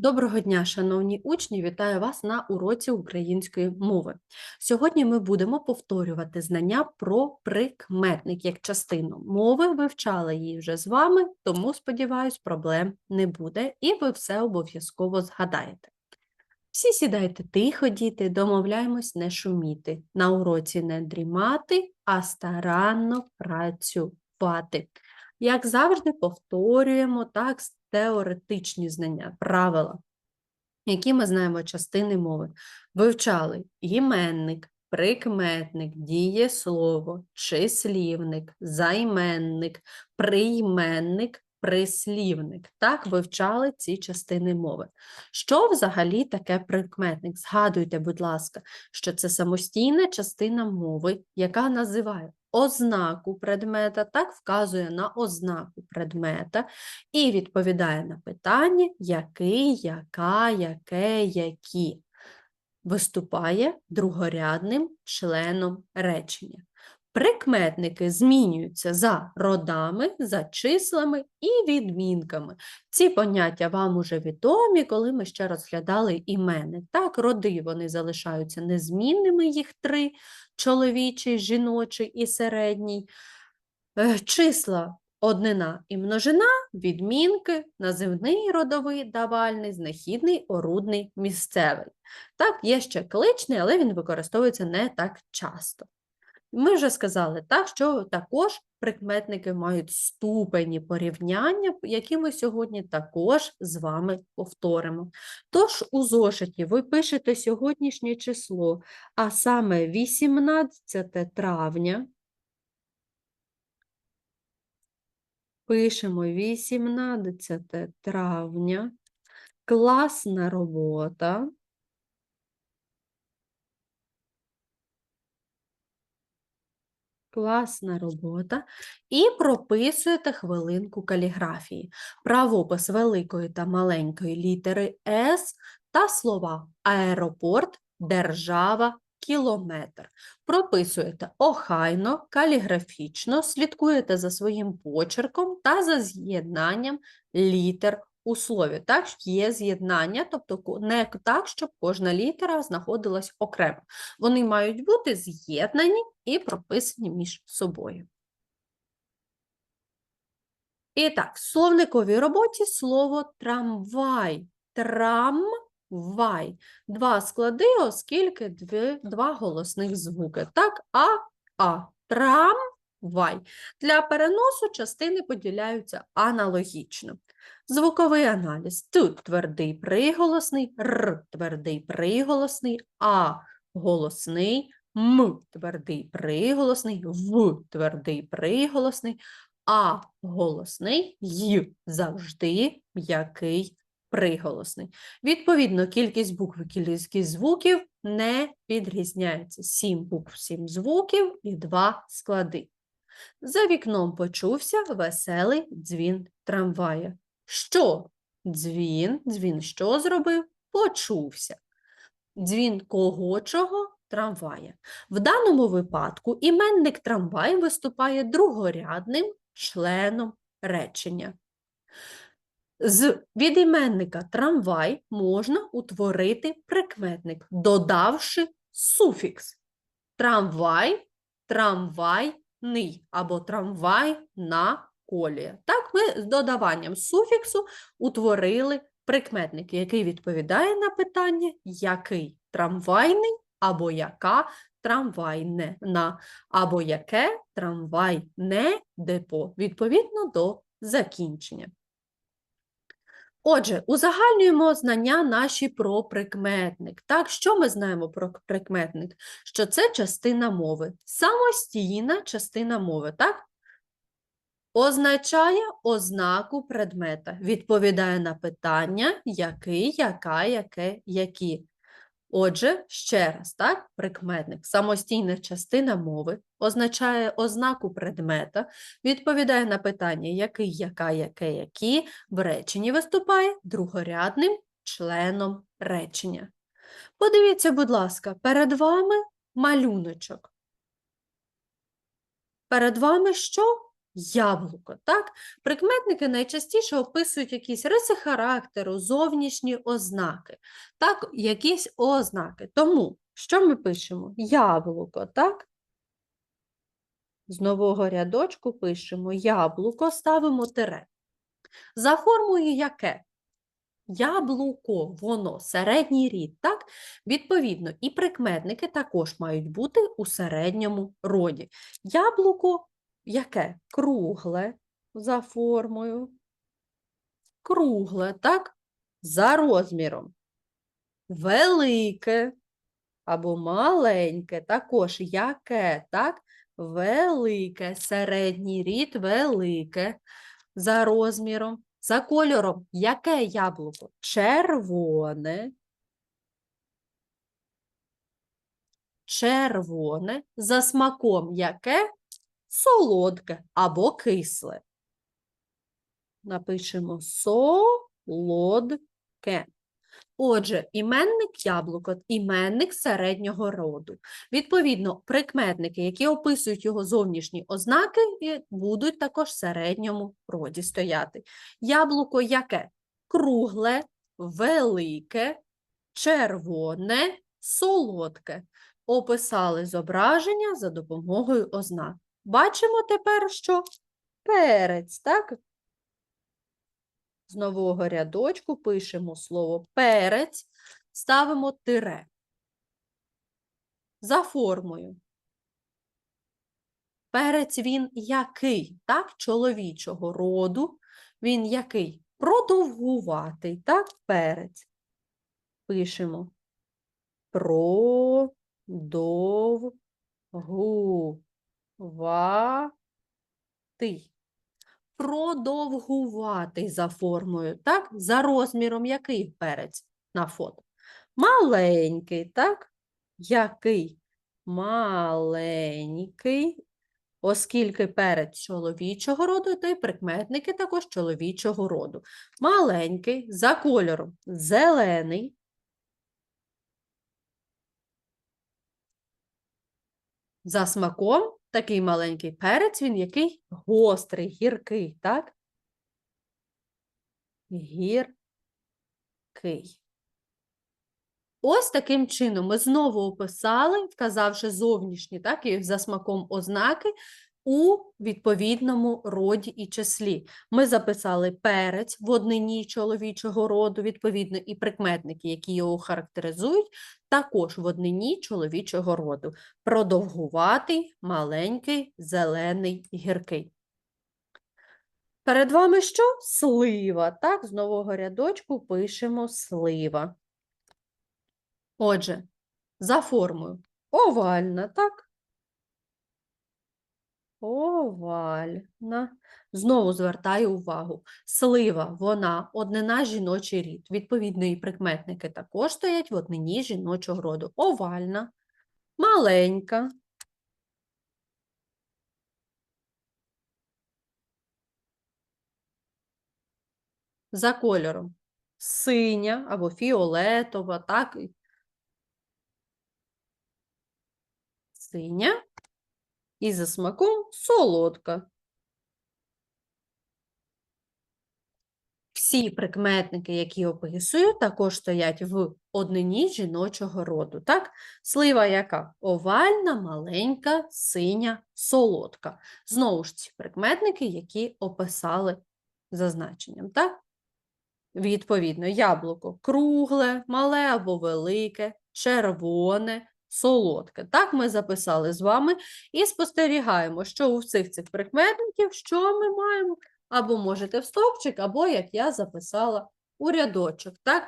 Доброго дня, шановні учні! Вітаю вас на уроці української мови. Сьогодні ми будемо повторювати знання про прикметник як частину мови. Вивчали її вже з вами, тому, сподіваюсь, проблем не буде, і ви все обов'язково згадаєте. Всі сідайте тихо, діти, домовляємось не шуміти. На уроці не дрімати, а старанно працювати. Як завжди, повторюємо так теоретичні знання, правила, які ми знаємо частини мови. Вивчали іменник, прикметник, дієслово, числівник, займенник, прийменник, прислівник. Так, вивчали ці частини мови. Що взагалі таке прикметник? Згадуйте, будь ласка, що це самостійна частина мови, яка називає ознаку предмета, так вказує на ознаку предмета і відповідає на питання, який, яка, яке, які. Виступає другорядним членом речення. Прикметники змінюються за родами, за числами і відмінками. Ці поняття вам уже відомі, коли ми ще розглядали іменник. Так, роди вони залишаються незмінними, їх три чоловічий, жіночий і середній. Е, Числа однина і множина, відмінки, називний родовий, давальний, знахідний, орудний, місцевий. Так, є ще кличний, але він використовується не так часто. Ми вже сказали, так, що також прикметники мають ступені порівняння, які ми сьогодні також з вами повторимо. Тож у зошиті ви пишете сьогоднішнє число, а саме 18 травня. Пишемо 18 травня. Класна робота. Класна робота. І прописуєте хвилинку каліграфії. Правопис великої та маленької літери С та слова аеропорт, держава, кілометр. Прописуєте охайно, каліграфічно, слідкуєте за своїм почерком та за з'єднанням літер у слові. Так, є з'єднання, тобто не так, щоб кожна літера знаходилась окремо. Вони мають бути з'єднані і прописані між собою. І так, в словниковій роботі слово трамвай. Трамвай. Два склади, оскільки дві, два голосних звуки. Так, а, а. Трамвай. Для переносу частини поділяються аналогічно. Звуковий аналіз. Тут твердий приголосний, р твердий приголосний, а голосний, м твердий приголосний, в твердий приголосний, а голосний й завжди м'який приголосний. Відповідно, кількість букв і кількість звуків не відрізняється. Сім букв, сім звуків і два склади. За вікном почувся веселий дзвін трамвая. Що? Дзвін, дзвін що зробив? Почувся. Дзвін кого чого? Трамвая. В даному випадку іменник трамвай виступає другорядним членом речення. З від іменника трамвай можна утворити прикметник, додавши суфікс. Трамвай, трамвайний або трамвайна колія. Так, ми з додаванням суфіксу утворили прикметник, який відповідає на питання, який трамвайний або яка трамвайна, або яке трамвайне депо, відповідно до закінчення. Отже, узагальнюємо знання наші про прикметник. Так, що ми знаємо про прикметник? Що це частина мови, самостійна частина мови, так? Означає ознаку предмета, відповідає на питання, який, яка, яке, які. Отже, ще раз, так, прикметник, самостійна частина мови, означає ознаку предмета, відповідає на питання, який, яка, яке, які, в реченні виступає другорядним членом речення. Подивіться, будь ласка, перед вами малюночок. Перед вами що? Яблуко. Так? Прикметники найчастіше описують якісь риси характеру, зовнішні ознаки. Так, якісь ознаки. Тому що ми пишемо? Яблуко, так? З нового рядочку пишемо яблуко, ставимо тире. За формою яке? Яблуко, воно, середній рід, так? Відповідно, і прикметники також мають бути у середньому роді. Яблуко яке? Кругле за формою. Кругле, так? За розміром. Велике або маленьке, також яке, так? Велике, середній рід велике за розміром. За кольором яке яблуко? Червоне. Червоне. За смаком яке? Солодке або кисле. Напишемо солодке. Отже, іменник яблуко – іменник середнього роду. Відповідно, прикметники, які описують його зовнішні ознаки, будуть також в середньому роді стояти. Яблуко яке? Кругле, велике, червоне, солодке. Описали зображення за допомогою ознак. Бачимо тепер, що перець, так? З нового рядочку пишемо слово перець, ставимо тире. За формою. Перець він який, так, чоловічого роду. Він який? Продовгуватий, так, перець. Пишемо продовгуватий продовгуватий за формою, так? За розміром який перець на фото? Маленький, так? Який? Маленький. Оскільки перець чоловічого роду, то й прикметники також чоловічого роду. Маленький, за кольором зелений. За смаком такий маленький перець, він який гострий, гіркий, так? Гіркий. Ось таким чином ми знову описали, вказавши зовнішні, так, і за смаком ознаки у відповідному роді і числі. Ми записали перець в однині чоловічого роду, відповідно, і прикметники, які його характеризують, також в однині чоловічого роду. Продовгуватий, маленький, зелений, гіркий. Перед вами що? Слива. Так, з нового рядочку пишемо слива. Отже, за формою овальна, так? Овальна. Знову звертаю увагу. Слива, вона однина жіночий рід. Відповідно, і прикметники також стоять в однині жіночого роду. Овальна, маленька. За кольором синя або фіолетова, так? Синя і за смаком солодка. Всі прикметники, які описую, також стоять в однині жіночого роду. Так? Слива яка? Овальна, маленька, синя, солодка. Знову ж ці прикметники, які описали зазначенням. Так? Відповідно, яблуко кругле, мале або велике, червоне, солодке. Так ми записали з вами і спостерігаємо, що у всіх цих прикметників, що ми маємо, або можете в стовпчик, або, як я записала, у рядочок. Так?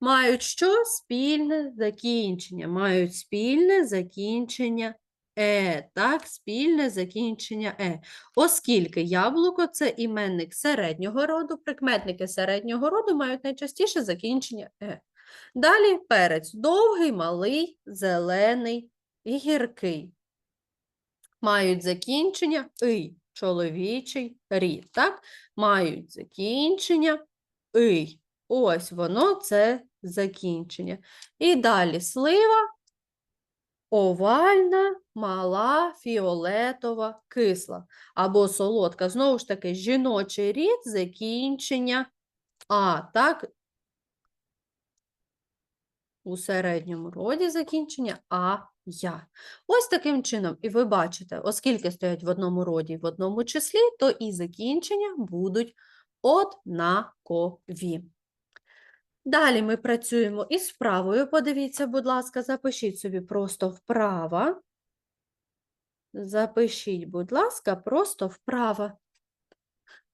Мають що? Спільне закінчення. Мають спільне закінчення е, так, спільне закінчення е. Оскільки яблуко це іменник середнього роду, прикметники середнього роду мають найчастіше закінчення е. Далі перець довгий, малий, зелений і гіркий. Мають закінчення «ий» чоловічий рід. так? Мають закінчення «ий». Ось воно це закінчення. І далі слива Овальна, мала, фіолетова, кисла або солодка. Знову ж таки, жіночий рід закінчення А, так? У середньому роді закінчення А, я. Ось таким чином, і ви бачите, оскільки стоять в одному роді і в одному числі, то і закінчення будуть однакові. Далі ми працюємо із вправою. Подивіться, будь ласка, запишіть собі просто вправо. Запишіть, будь ласка, просто вправо.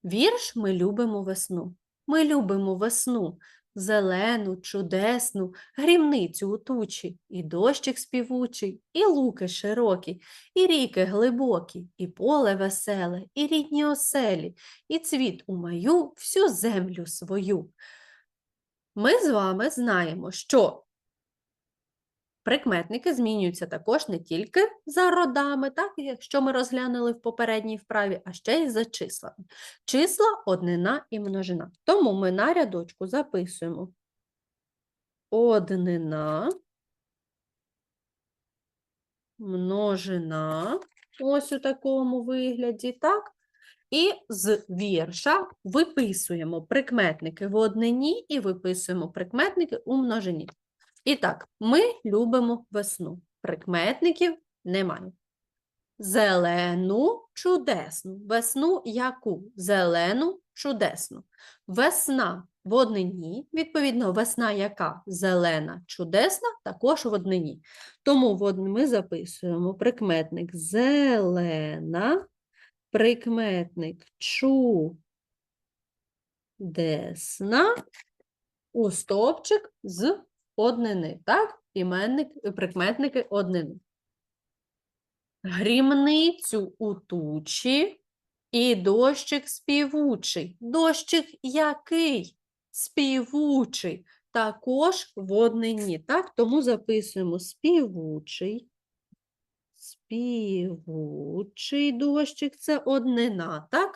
Вірш ми любимо весну. Ми любимо весну, зелену, чудесну, грімницю у тучі, і дощик співучий, і луки широкі, і ріки глибокі, і поле веселе, і рідні оселі, і цвіт у маю всю землю свою. Ми з вами знаємо, що прикметники змінюються також не тільки за родами, так, якщо ми розглянули в попередній вправі, а ще й за числами. Числа однина і множина. Тому ми на рядочку записуємо однина, множина, ось у такому вигляді, так? І з вірша виписуємо прикметники в однині і виписуємо прикметники у множині. І так, ми любимо весну. Прикметників немає. Зелену, чудесну. Весну яку? Зелену, чудесну. Весна в однині, відповідно, весна яка? Зелена, чудесна, також в однині. Тому ми записуємо прикметник зелена, прикметник чудесна у стовпчик з однини, так? Іменник, прикметники однини. Грімницю у тучі і дощик співучий. Дощик який? Співучий. Також в однині, так? Тому записуємо співучий. Співучий дощик це однина, так?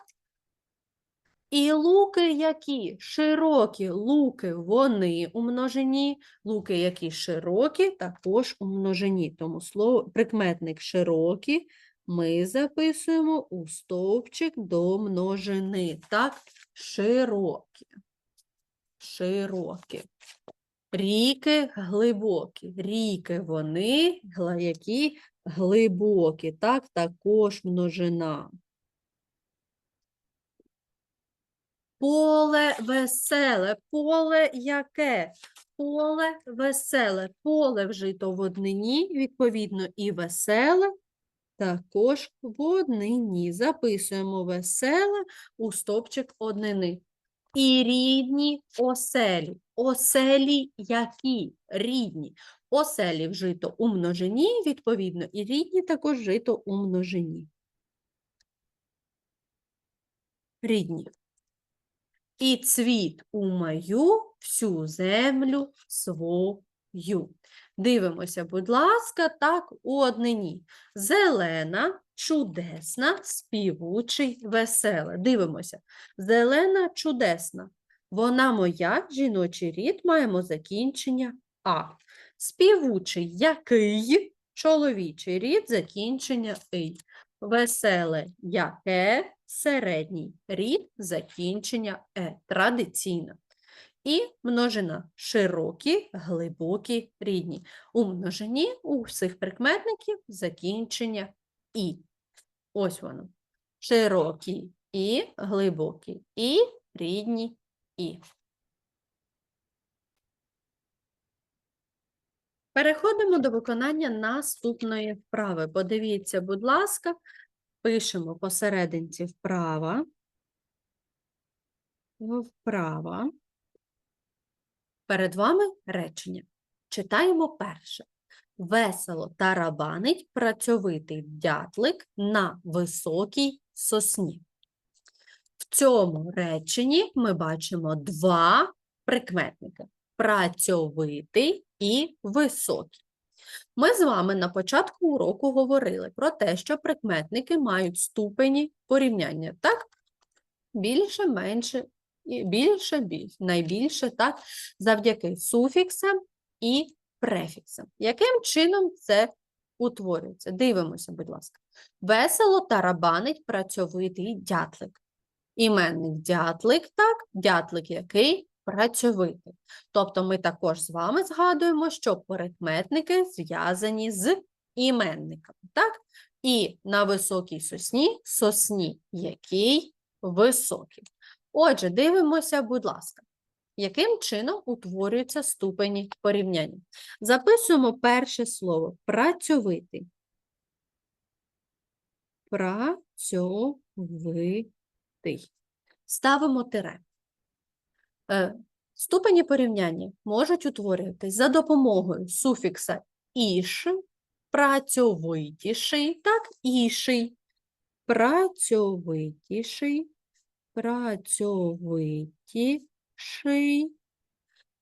І луки які? Широкі луки, вони у множині, луки які широкі, також у множині. Тому слово прикметник широкі ми записуємо у стовпчик до множини. Так, широкі. Широкі. Ріки глибокі. Ріки вони, які глибокі, так, також множина. Поле веселе, поле яке? Поле веселе, поле вжито в однині, відповідно, і веселе також в однині. Записуємо веселе у стопчик однини. І рідні оселі. Оселі які? Рідні. Оселі вжито у множині, відповідно, і рідні також вжито у множині. Рідні. І цвіт у мою всю землю свою. Дивимося, будь ласка, так у однині. Зелена, чудесна, співучий, весела. Дивимося. Зелена, чудесна. Вона моя, жіночий рід, маємо закінчення А. Співучий, який, чоловічий рід, закінчення «ий». Веселе, яке, середній рід, закінчення е, традиційно. І множина широкі, глибокі, рідні. У множині у всіх прикметників закінчення і. Ось воно. Широкі і глибокі, і рідні і. Переходимо до виконання наступної вправи. Подивіться, будь ласка, пишемо посерединці вправа. Вправа. Перед вами речення. Читаємо перше. Весело тарабанить працьовитий дятлик на високій сосні. В цьому реченні ми бачимо два прикметники працьовитий і високий. Ми з вами на початку уроку говорили про те, що прикметники мають ступені порівняння. Так? Більше, менше, більше, більше, найбільше, так, завдяки суфіксам і префіксам. Яким чином це утворюється? Дивимося, будь ласка. Весело тарабанить працьовитий дятлик. Іменник дятлик, так, дятлик який? Працьовитий. Тобто ми також з вами згадуємо, що прикметники зв'язані з іменниками, так? І на високій сосні сосні, який високий. Отже, дивимося, будь ласка, яким чином утворюються ступені порівняння. Записуємо перше слово працьовитий. Працьовитий. Ставимо тире. Е, Ступені порівняння можуть утворюватись за допомогою суфікса іш, працьовитіший, так, іший, працьовитіший, працьовитіший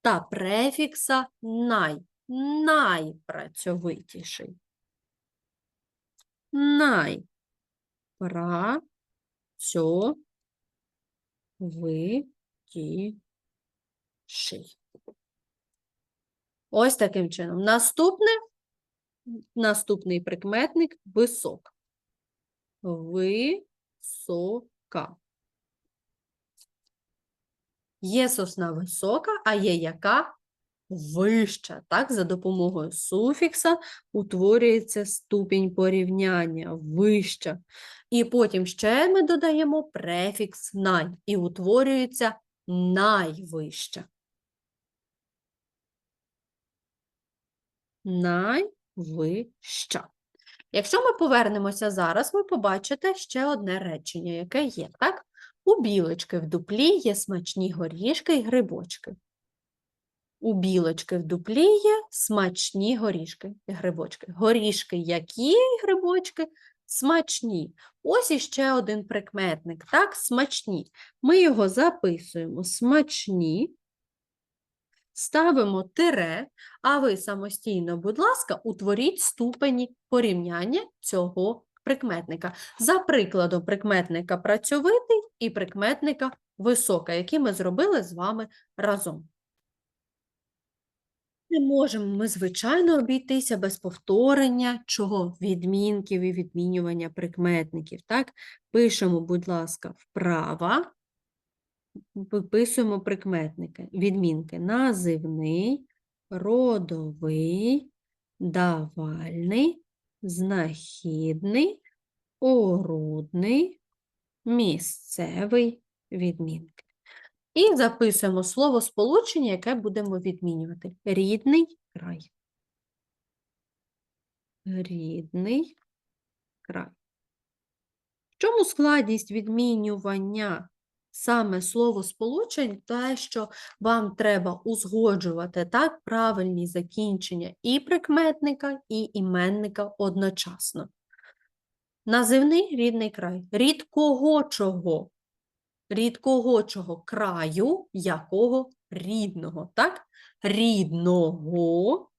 та префікса най, найпрацьовитіший. Найпрацьовитіший. Ось таким чином. Наступне, наступний прикметник висок. Висока. Є сосна висока, а є яка вища. Так, за допомогою суфікса утворюється ступінь порівняння вища. І потім ще ми додаємо префікс най і утворюється найвища. Найвища. Якщо ми повернемося зараз, ви побачите ще одне речення, яке є, так? У білочки в дуплі є смачні горішки й грибочки. У білочки в дуплі є смачні горішки і грибочки. Горішки які грибочки? Смачні. Ось іще один прикметник, так, смачні. Ми його записуємо смачні, ставимо тире, а ви самостійно, будь ласка, утворіть ступені порівняння цього прикметника. За прикладом прикметника працьовитий і прикметника висока, які ми зробили з вами разом. Не можемо ми, звичайно, обійтися без повторення чого? Відмінків і відмінювання прикметників. Так? Пишемо, будь ласка, вправа, виписуємо прикметники, відмінки називний, родовий, давальний, знахідний, орудний, місцевий відмінки. І записуємо слово сполучення, яке будемо відмінювати. Рідний край. Рідний край. В чому складність відмінювання саме слово сполучень? Те, що вам треба узгоджувати так правильні закінчення і прикметника, і іменника одночасно. Називний рідний край. Рід кого чого? Рідкого чого краю, якого рідного, так? Рідного,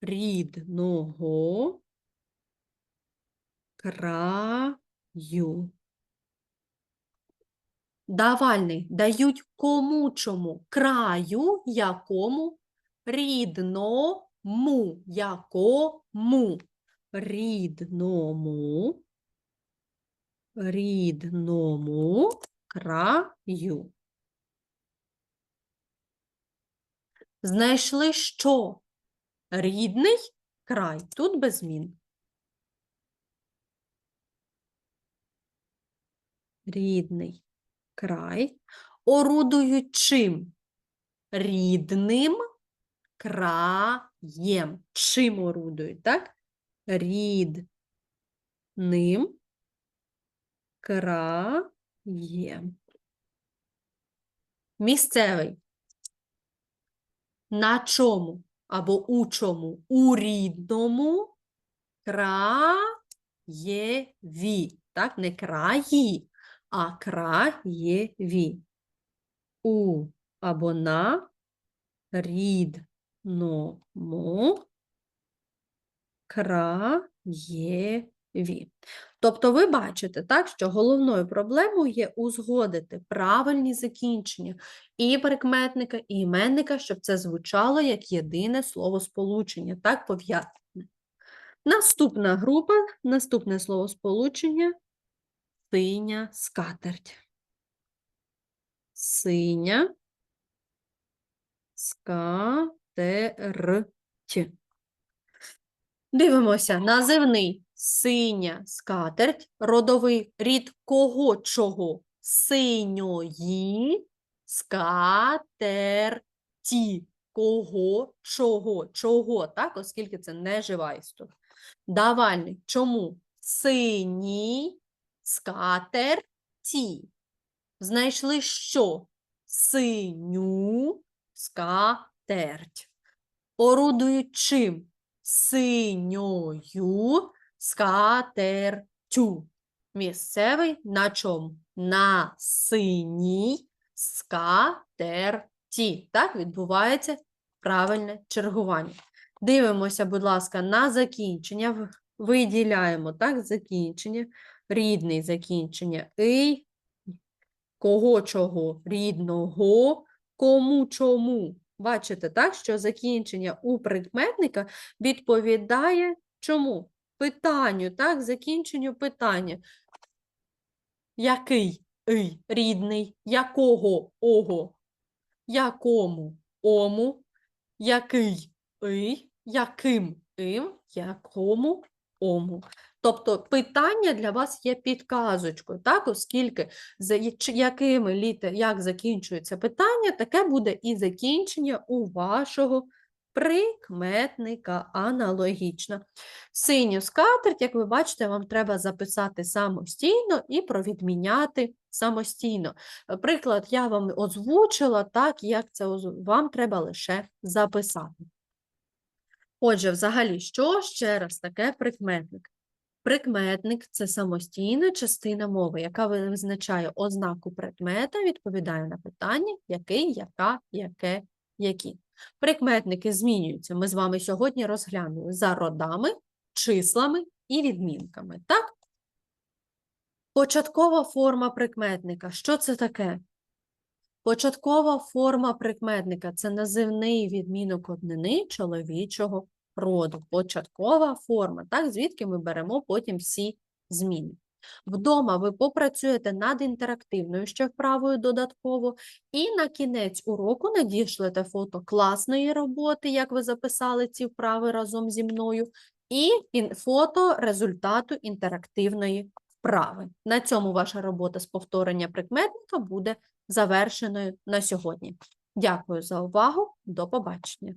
рідного краю. Давальний дають кому чому? Краю, якому? Рідному, якому? Рідному рідному краю. Знайшли що? Рідний край. Тут без змін. Рідний край. Орудують чим? Рідним краєм. Чим орудують, так? Рідним краєм. Місцевий. На чому або у чому? У рідному краєві. Так, не краї, а краєві. У або на рідному краєві. Тобто ви бачите, так, що головною проблемою є узгодити правильні закінчення і прикметника, і іменника, щоб це звучало як єдине словосполучення, так пов'язане. Наступна група, наступне словосполучення синя скатерть. Синя скатерть. Дивимося, називний синя скатерть, родовий рід кого чого? Синьої скатерті. Кого чого? Чого, так, оскільки це не жива істота. Давальник. Чому? Синій скатерті. Знайшли що? Синю скатерть. Орудують чим? Синьою скатертю. Місцевий на чому? На синій скатерті. Так відбувається правильне чергування. Дивимося, будь ласка, на закінчення. Виділяємо так, закінчення, рідний закінчення и, кого чого, рідного, кому чому. Бачите, так, що закінчення у прикметника відповідає чому? Питанню, так, закінченню питання. Який ий, рідний, якого ого, якому ому, який ий, яким им, якому ому. Тобто питання для вас є підказочкою, так, оскільки за якими літер, як закінчується питання, таке буде і закінчення у вашого прикметника аналогічно. Синю скатерть, як ви бачите, вам треба записати самостійно і провідміняти самостійно. Приклад я вам озвучила, так, як це вам треба лише записати. Отже, взагалі, що ще раз таке прикметник? Прикметник це самостійна частина мови, яка визначає ознаку предмета, відповідає на питання, який, яка, яке, які. Прикметники змінюються. Ми з вами сьогодні розглянули за родами, числами і відмінками. Так? Початкова форма прикметника. Що це таке? Початкова форма прикметника це називний відмінок однини чоловічого роду. Початкова форма, так, звідки ми беремо потім всі зміни. Вдома ви попрацюєте над інтерактивною ще вправою додатково, і на кінець уроку надішлете фото класної роботи, як ви записали ці вправи разом зі мною, і фото результату інтерактивної вправи. На цьому ваша робота з повторення прикметника буде завершеною на сьогодні. Дякую за увагу. До побачення.